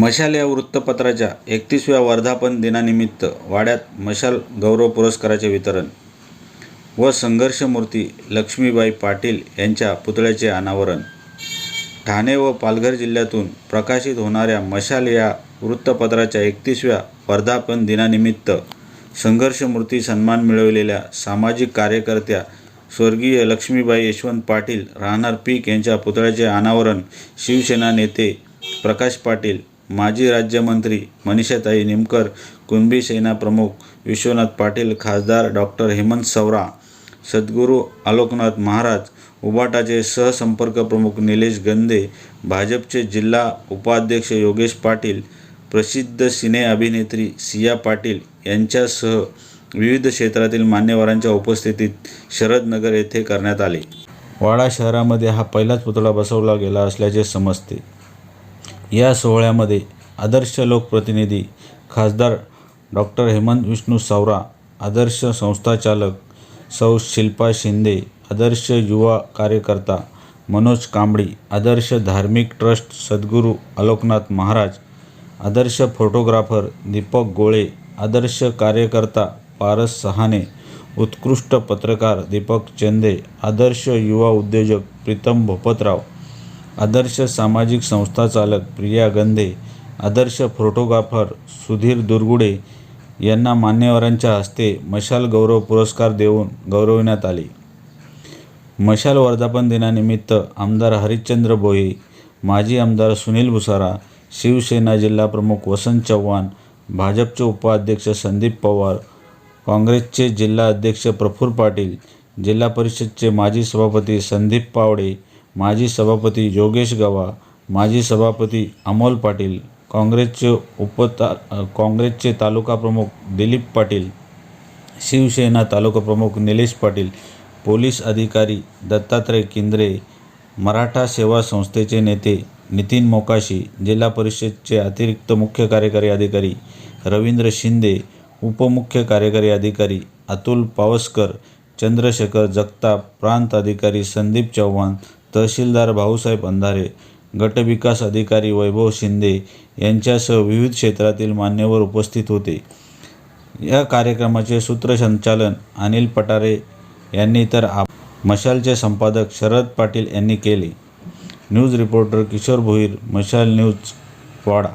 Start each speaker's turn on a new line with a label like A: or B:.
A: मशाल या वृत्तपत्राच्या एकतीसव्या वर्धापन दिनानिमित्त वाड्यात मशाल गौरव पुरस्काराचे वितरण व संघर्षमूर्ती लक्ष्मीबाई पाटील यांच्या पुतळ्याचे अनावरण. ठाणे व पालघर जिल्ह्यातून प्रकाशित होणाऱ्या मशाल या वृत्तपत्राच्या एकतीसव्या वर्धापन दिनानिमित्त संघर्षमूर्ती सन्मान मिळवलेल्या सामाजिक कार्यकर्त्या स्वर्गीय लक्ष्मीबाई यशवंत पाटील राहणार पीक यांच्या पुतळ्याचे अनावरण शिवसेना नेते प्रकाश पाटील माजी राज्यमंत्री मनीषाताई निमकर कुणबी सेना प्रमुख विश्वनाथ पाटील खासदार डॉक्टर हेमंत सवरा सद्गुरू आलोकनाथ महाराज उबाटाचे सहसंपर्क प्रमुख निलेश गंदे भाजपचे जिल्हा उपाध्यक्ष योगेश पाटील प्रसिद्ध सिने अभिनेत्री सिया पाटील यांच्यासह विविध क्षेत्रातील मान्यवरांच्या उपस्थितीत शरदनगर येथे करण्यात आले. वाडा शहरामध्ये हा पहिलाच पुतळा बसवला गेला असल्याचे समजते. या सोहळ्यामध्ये आदर्श लोकप्रतिनिधी खासदार डॉक्टर हेमंत विष्णू सावरा आदर्श संस्थाचालक सौ शिल्पा शिंदे आदर्श युवा कार्यकर्ता मनोज कांबळी आदर्श धार्मिक ट्रस्ट सद्गुरू आलोकनाथ महाराज आदर्श फोटोग्राफर दीपक गोळे आदर्श कार्यकर्ता पारस सहाने उत्कृष्ट पत्रकार दीपक चंदे आदर्श युवा उद्योजक प्रीतम भोपतराव आदर्श सामाजिक संस्था चालक प्रिया गंधे आदर्श फोटोग्राफर सुधीर दुर्गुडे यांना मान्यवरांच्या हस्ते मशाल गौरव पुरस्कार देऊन गौरविण्यात आले. मशाल वर्धापन दिनानिमित्त आमदार हरिश्चंद्र भोये माजी आमदार सुनील भुसारा शिवसेना जिल्हाप्रमुख वसंत चव्हाण भाजपचे उपाध्यक्ष संदीप पवार काँग्रेसचे जिल्हा अध्यक्ष प्रफुल्ल पाटील जिल्हा परिषदचे माजी सभापती संदीप पावडे माजी सभापती योगेश गवा माजी सभापती अमोल पाटील काँग्रेसचे उपता काँग्रेसचे तालुका प्रमुख दिलीप पाटील शिवसेना तालुका प्रमुख निलेश पाटील पोलीस अधिकारी दत्तात्रय किंद्रे मराठा सेवा संस्थेचे नेते नितीन मोकाशी जिल्हा परिषदचे अतिरिक्त मुख्य कार्यकारी अधिकारी रवींद्र शिंदे उपमुख्य कार्यकारी अधिकारी अतुल पावसकर चंद्रशेखर जगताप प्रांत अधिकारी संदीप चव्हाण तहसीलदार भाऊसाहेब अंधारे गटविकास अधिकारी वैभव शिंदे यांच्यासह विविध क्षेत्रातील मान्यवर उपस्थित होते. या कार्यक्रमाचे सूत्रसंचालन अनिल पटारे यांनी तर आप मशालचे संपादक शरद पाटील यांनी केले. न्यूज रिपोर्टर किशोर भोईर मशाल न्यूज वाडा.